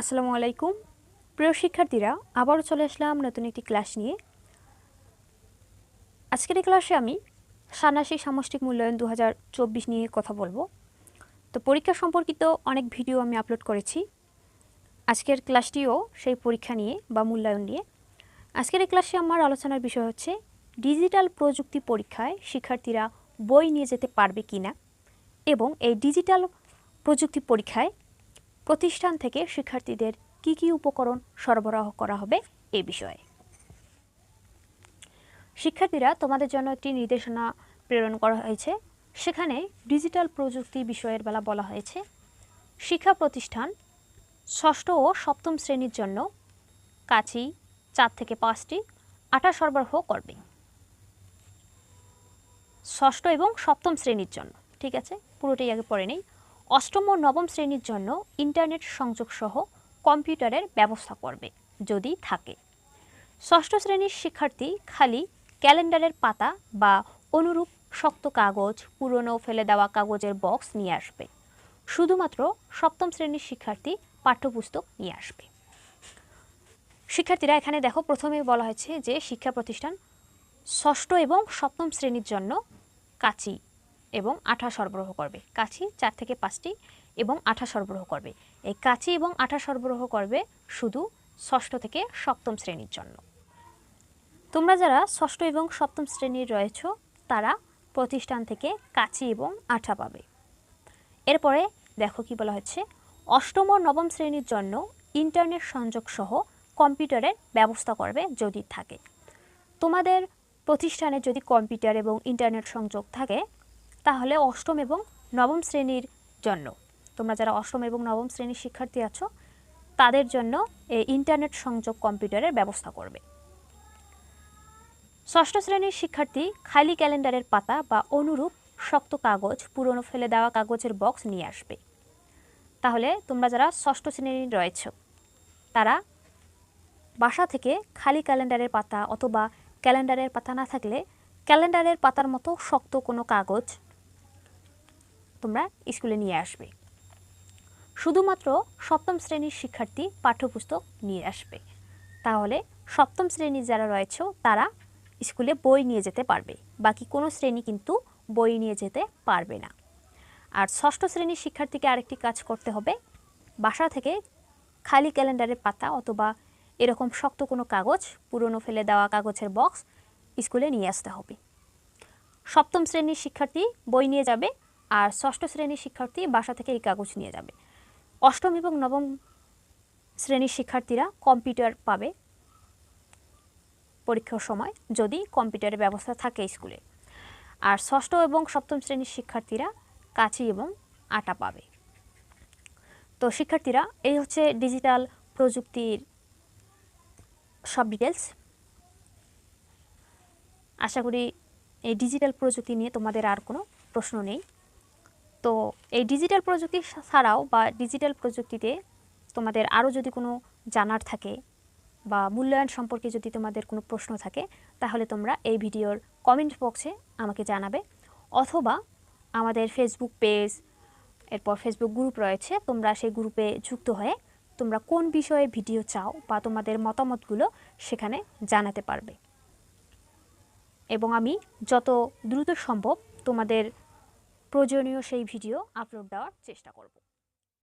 আসসালামু আলাইকুম। প্রিয় শিক্ষার্থীরা, আবারও চলে আসলাম নতুন একটি ক্লাস নিয়ে। আজকের এই ক্লাসে আমি ষান্মাসিক সামষ্টিক মূল্যায়ন দু হাজার চব্বিশ নিয়ে কথা বলব। তো পরীক্ষা সম্পর্কিত অনেক ভিডিও আমি আপলোড করেছি। আজকের ক্লাসটিও সেই পরীক্ষা নিয়ে বা মূল্যায়ন নিয়ে। আজকের এই ক্লাসে আমার আলোচনার বিষয় হচ্ছে, ডিজিটাল প্রযুক্তি পরীক্ষায় শিক্ষার্থীরা বই নিয়ে যেতে পারবে কি না এবং এই ডিজিটাল প্রযুক্তি পরীক্ষায় প্রতিষ্ঠান থেকে শিক্ষার্থীদের কি কি উপকরণ সরবরাহ করা হবে এ বিষয়ে। শিক্ষার্থীরা তোমাদের জন্য একটি নির্দেশনা প্রেরণ করা হয়েছে। সেখানে ডিজিটাল প্রযুক্তি বিষয়ের বেলা বলা হয়েছে। শিক্ষা প্রতিষ্ঠান ষষ্ঠ ও সপ্তম শ্রেণির জন্য কাছি চার থেকে পাঁচটি আটা সরবরাহ করবে। ষষ্ঠ এবং সপ্তম শ্রেণির জন্য, ঠিক আছে? পুরোটাই আগে পড়ে নেই। অষ্টম ও নবম শ্রেণির জন্য ইন্টারনেট সংযোগ সহ কম্পিউটারের ব্যবস্থা করবে, যদি থাকে। ষষ্ঠ শ্রেণির শিক্ষার্থী খালি ক্যালেন্ডারের পাতা বা অনুরূপ শক্ত কাগজ, পুরনো ফেলে দেওয়া কাগজের বক্স নিয়ে আসবে। শুধুমাত্র সপ্তম শ্রেণির শিক্ষার্থী পাঠ্যপুস্তক নিয়ে আসবে। শিক্ষার্থীরা এখানে দেখো প্রথমে বলা হয়েছে যে শিক্ষা প্রতিষ্ঠান ষষ্ঠ এবং সপ্তম শ্রেণির জন্য কাচি। এবং আঠা সরবরাহ করবে। কাছি চার থেকে পাঁচটি এবং আঠা সরবরাহ করবে। এই কাছি এবং আঠা সরবরাহ করবে শুধু ষষ্ঠ থেকে সপ্তম শ্রেণির জন্য। তোমরা যারা ষষ্ঠ এবং সপ্তম শ্রেণির রয়েছ, তারা প্রতিষ্ঠান থেকে কাছি এবং আঠা পাবে। এরপরে দেখো কি বলা হচ্ছে অষ্টম ও নবম শ্রেণির জন্য ইন্টারনেট সংযোগ সহ কম্পিউটারের ব্যবস্থা করবে যদি থাকে। তোমাদের প্রতিষ্ঠানে যদি কম্পিউটার এবং ইন্টারনেট সংযোগ থাকে তাহলে অষ্টম এবং নবম শ্রেণির জন্য। তোমরা যারা অষ্টম এবং নবম শ্রেণির শিক্ষার্থী আছো, তাদের জন্য এই ইন্টারনেট সংযোগ কম্পিউটারের ব্যবস্থা করবে। ষষ্ঠ শ্রেণির শিক্ষার্থী খালি ক্যালেন্ডারের পাতা বা অনুরূপ শক্ত কাগজ, পুরনো ফেলে দেওয়া কাগজের বক্স নিয়ে আসবে। তাহলে তোমরা যারা ষষ্ঠ শ্রেণির রয়েছ, তারা বাসা থেকে খালি ক্যালেন্ডারের পাতা অথবা ক্যালেন্ডারের পাতা না থাকলে ক্যালেন্ডারের পাতার মতো শক্ত কোনো কাগজ তোমরা স্কুলে নিয়ে আসবে। শুধুমাত্র সপ্তম শ্রেণির শিক্ষার্থী পাঠ্যপুস্তক নিয়ে আসবে। তাহলে সপ্তম শ্রেণির যারা রয়েছে, তারা স্কুলে বই নিয়ে যেতে পারবে। বাকি কোনো শ্রেণি কিন্তু বই নিয়ে যেতে পারবে না। আর ষষ্ঠ শ্রেণির শিক্ষার্থীকে আরেকটি কাজ করতে হবে। বাসা থেকে খালি ক্যালেন্ডারের পাতা অথবা এরকম শক্ত কোনো কাগজ, পুরনো ফেলে দেওয়া কাগজের বক্স স্কুলে নিয়ে আসতে হবে। সপ্তম শ্রেণির শিক্ষার্থী বই নিয়ে যাবে। আর ষষ্ঠ শ্রেণির শিক্ষার্থী বাসা থেকে এই কাগজ নিয়ে যাবে। অষ্টম এবং নবম শ্রেণির শিক্ষার্থীরা কম্পিউটার পাবে পরীক্ষার সময় যদি কম্পিউটারের ব্যবস্থা থাকে স্কুলে। আর ষষ্ঠ এবং সপ্তম শ্রেণির শিক্ষার্থীরা কাছি এবং আটা পাবে। তো শিক্ষার্থীরা, এই হচ্ছে ডিজিটাল প্রযুক্তির সব ডিটেলস আশা করি এই ডিজিটাল প্রযুক্তি নিয়ে তোমাদের আর কোনো প্রশ্ন নেই। তো এই ডিজিটাল প্রযুক্তি ছাড়াও বা ডিজিটাল প্রযুক্তিতে তোমাদের আরও যদি কোনো জানার থাকে বা মূল্যায়ন সম্পর্কে যদি তোমাদের কোনো প্রশ্ন থাকে, তাহলে তোমরা এই ভিডিওর কমেন্ট বক্সে আমাকে জানাবে। অথবা আমাদের ফেসবুক পেজ এরপর ফেসবুক গ্রুপ রয়েছে, তোমরা সেই গ্রুপে যুক্ত হয়ে তোমরা কোন বিষয়ে ভিডিও চাও বা তোমাদের মতামতগুলো সেখানে জানাতে পারবে। এবং আমি যত দ্রুত সম্ভব তোমাদের প্রয়োজনীয় সেই ভিডিও আপলোড দেওয়ার চেষ্টা করব।